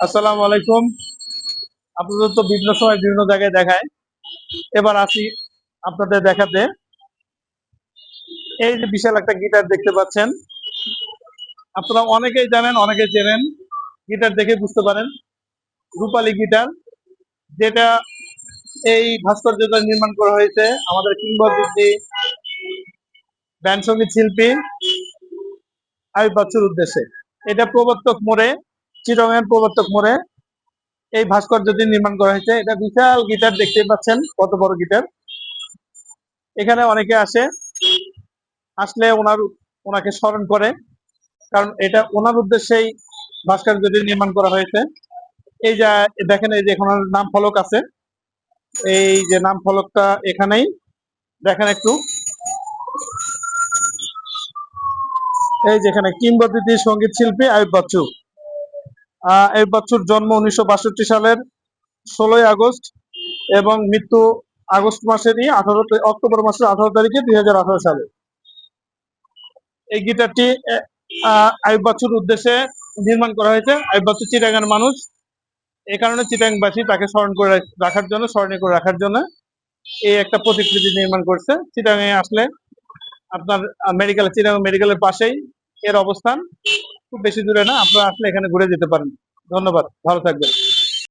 আসসালামু আলাইকুম। আপনাদের তো বিভিন্ন সময় বিভিন্ন জায়গায় দেখায়। এবার আসি আপনাদের দেখাতে। এই যে বিশাল একটা গিটার দেখতে পাচ্ছেন। আপনারা অনেকেই জানেন, অনেকেই চেনেন। গিটার দেখে বুঝতে পারেন। রূপালী গিটার, যেটা এই ভাস্কর্যটা নির্মাণ করা হয়েছে আমাদের কিংবদন্তি ব্যান্ড সংগীত শিল্পী আয়ুব বাচ্চুর উদ্দেশ্যে। এটা প্রবর্তক মোড়ে চিরঙের প্রবর্তক মোড়ে এই ভাস্কর্যটি নির্মাণ করা হয়েছে। এটা বিশাল গিটার দেখতে পাচ্ছেন, কত বড় গিটার। এখানে অনেকে আসে, আসলে ওনার, ওনাকে স্মরণ করে, কারণ এটা ওনার উদ্দেশ্যেই ভাস্কর্যটি নির্মাণ করা হয়েছে। এই যে, দেখেন এই যে এখন নাম ফলক আছে। এই যে নাম ফলকটা এখানেই, দেখেন একটু। এই যেখানে কিংবদন্তি সংগীত শিল্পী আয়ুব বাচ্চু। আয়ুব বাচ্চুর জন্ম উনিশশো বাষট্টি সালের ষোলোই আগস্ট এবং মৃত্যু আগস্ট মাসেরই আঠারো অক্টোবর মাসের আঠারো তারিখে দুই হাজার আঠারো সালে। এই গিটারটি আয়ুব বাচ্চুর উদ্দেশ্যে নির্মাণ করা হয়েছে। আয়ুব বাচ্চু চিটাগাঙ্গের মানুষ। এই কারণে চিটাংবাসী তাকে স্মরণ করে রাখার জন্য, স্মরণীয় করে রাখার জন্য এই একটা প্রতিকৃতি নির্মাণ করছে। চিটাগাঙে আসলে আপনার মেডিকেল চিটাগাং মেডিকেলের পাশেই এর অবস্থান। খুব বেশি দূরে না আপনারা আসলে এখানে ঘুরে যেতে পারেন। ধন্যবাদ ভালো থাকবেন।